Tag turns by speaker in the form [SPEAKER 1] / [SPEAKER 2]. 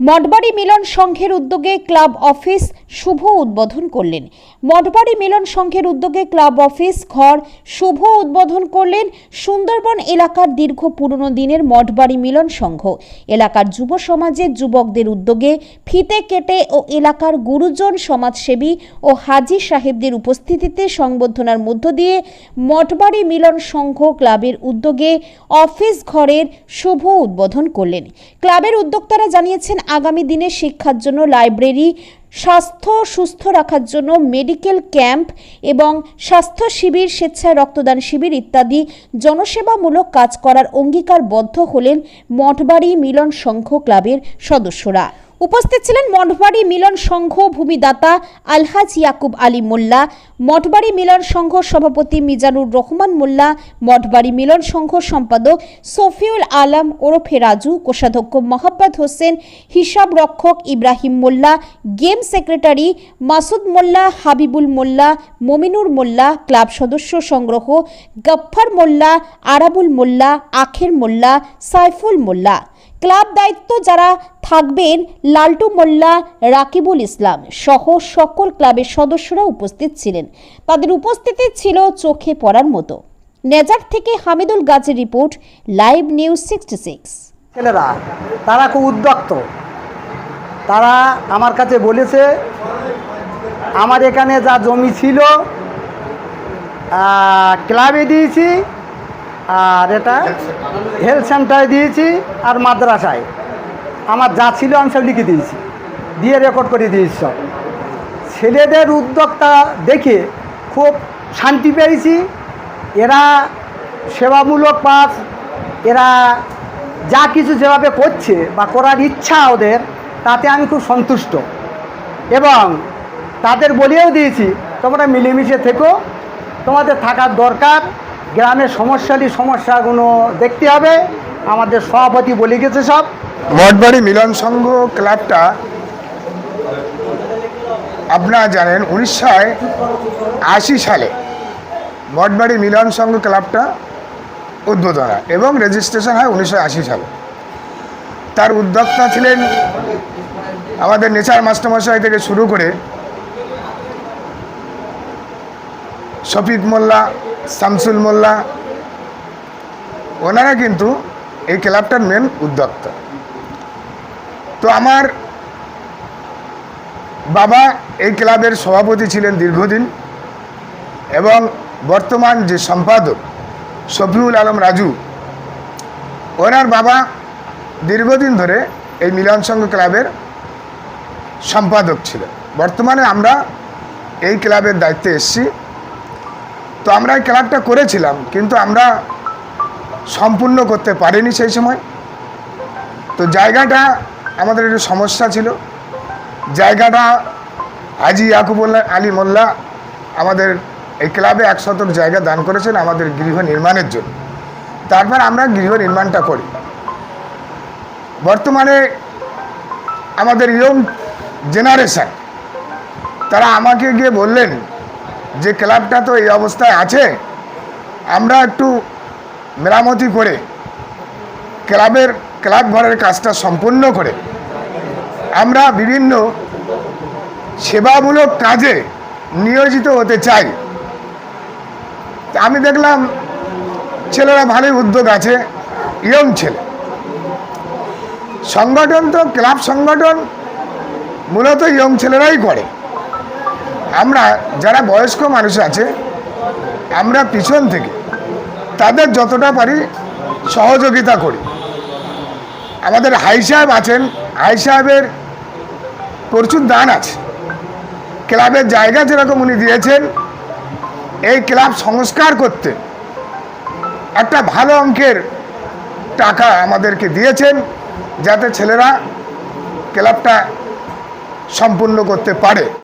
[SPEAKER 1] মঠবাড়ি মিলন সংঘের উদ্যোগে club office শুভ উদ্বোধন করলেন। মঠবাড়ি মিলন সংঘের উদ্যোগে ক্লাব অফিস ঘর শুভ উদ্বোধন করলেন সুন্দরবন এলাকার দীর্ঘ পুরনো দিনের মঠবাড়ি মিলন সংঘ। এলাকার যুব সমাজের যুবকদের উদ্যোগে ফিতে কেটে ও এলাকার গুরুজন সমাজসেবী ও হাজি সাহেবদের উপস্থিতিতে সংবর্ধনার মধ্য দিয়ে মঠবাড়ি মিলন সংঘ ক্লাবের উদ্যোগে অফিস ঘরের শুভ উদ্বোধন করলেন। ক্লাবের উদ্যোক্তারা জানিয়েছেন আগামী দিনে শিক্ষার জন্য লাইব্রেরি, স্বাস্থ্য সুস্থ রাখার জন্য মেডিকেল ক্যাম্প এবং স্বাস্থ্য শিবির, স্বেচ্ছায় রক্তদান শিবির ইত্যাদি জনসেবামূলক কাজ করার অঙ্গীকারবদ্ধ হলেন মঠবাড়ি মিলন সংঘ ক্লাবের সদস্যরা। উপস্থিত ছিলেন মঠবাড়ি মিলন সংঘ ভূমিদাতা আলহাজ ইয়াকুব আলী মোল্লা, মঠবাড়ি মিলন সংঘ সভাপতি মিজানুর রহমান মোল্লা, মঠবাড়ি মিলন সংঘ সম্পাদক সফিউল আলম ওরফে রাজু, কোষাধ্যক্ষ মোহাম্মদ হোসেন, হিসাব রক্ষক Ibrahim Molla, game secretary Masud Molla, Habibul Molla, Mominur Molla, club সদস্য সংগ্রহ, গফ্ফার মোল্লা, আরাবুল মোল্লা, আখের মোল্লা, সাইফুল মোল্লা। ক্লাব দায়িত্ব যারা থাকবেন লালটু মোল্লা, রাকিবুল ইসলাম সহ সকল ক্লাবের সদস্যরা উপস্থিত ছিলেন। তাদের উপস্থিতি ছিল চোখে পড়ার মতো। নেজার থেকে হামিদুল গাজীর report, live news sixty six.
[SPEAKER 2] ছেলেরা, তারা খুব উদ্যক্ত তারা আমার কাছে বলেছে, আমার এখানে যা জমি ছিল ক্লাবে দিয়েছি আর এটা হেলথ সেন্টারে দিয়েছি আর মাদ্রাসায়। আমার যা ছিল আমি সব লিখে দিয়েছি। দিয়ে রেকর্ড করে দিয়েছি সব। ছেলেদের উদ্যোক্তা দেখে খুব শান্তি পেয়েছি। এরা সেবামূলক পাঠ, এরা যা কিছু যেভাবে করছে বা করার ইচ্ছা ওদের, তাতে আমি খুব সন্তুষ্ট। এবং তাদের বলেও দিয়েছি, তোমরা মিলেমিশে থেকো। তোমাদের থাকার দরকার। গ্রামের সমস্যালি সমস্যাগুলো দেখতে হবে। আমাদের সভাপতি বলে গেছে সব।
[SPEAKER 3] মঠবাড়ি মিলন সংঘ ক্লাবটা আপনারা জানেন, উনিশশো আশি সালে মঠবাড়ি মিলন সংঘ ক্লাবটা উদ্বোধন হয় এবং রেজিস্ট্রেশন হয় উনিশশো আশি সালে। তার উদ্যোক্তা ছিলেন আমাদের নেচার মাস্টারমশাই থেকে শুরু করে শফিক মোল্লা শামসুল মোল্লা, ওনারা কিন্তু এই ক্লাবটার মেন উদ্যোক্তা। তো আমার বাবা এই ক্লাবের সভাপতি ছিলেন দীর্ঘদিন এবং বর্তমান যে সম্পাদক শফিউল আলম রাজু, ওনার বাবা দীর্ঘদিন ধরে এই মিলন সংঘ ক্লাবের সম্পাদক ছিলেন। বর্তমানে আমরা এই ক্লাবের দায়িত্বে এসেছি। তো আমরা এই ক্লাবটা করেছিলাম, কিন্তু আমরা সম্পূর্ণ করতে পারিনি সেই সময়। তো জায়গাটা আমাদের একটু সমস্যা ছিল। জায়গাটা হাজি ইয়াকুবুল্লাহ আলী মোল্লা আমাদের এই ক্লাবে এক শতক জায়গা দান করেছেন আমাদের গৃহ নির্মাণের জন্য। তারপর আমরা গৃহ নির্মাণটা করি। বর্তমানে আমাদের ইয়ং জেনারেশন, তারা আমাকে গিয়ে বললেন যে ক্লাবটা তো এই অবস্থায় আছে, আমরা একটু মেরামতি করে ক্লাবের, ক্লাব ঘরের কাজটা সম্পূর্ণ করে আমরা বিভিন্ন সেবামূলক কাজে নিয়োজিত হতে চাই। আমি দেখলাম ছেলেরা ভালোই উদ্যোগ আছে, ইয়ং ছেলে। সংগঠন তো, ক্লাব সংগঠন মূলত ইয়ং ছেলেরাই করে। আমরা যারা বয়স্ক মানুষ আছে, আমরা পিছন থেকে তাদের যতটা পারি সহযোগিতা করি। আমাদের হাই সাহেব আছেন, হাই সাহেবের প্রচুর দান আছে। ক্লাবের জায়গা যেরকম উনি দিয়েছেন, এই ক্লাব সংস্কার করতে একটা ভালো অঙ্কের টাকা আমাদেরকে দিয়েছেন, যাতে ছেলেরা ক্লাবটা সম্পূর্ণ করতে পারে।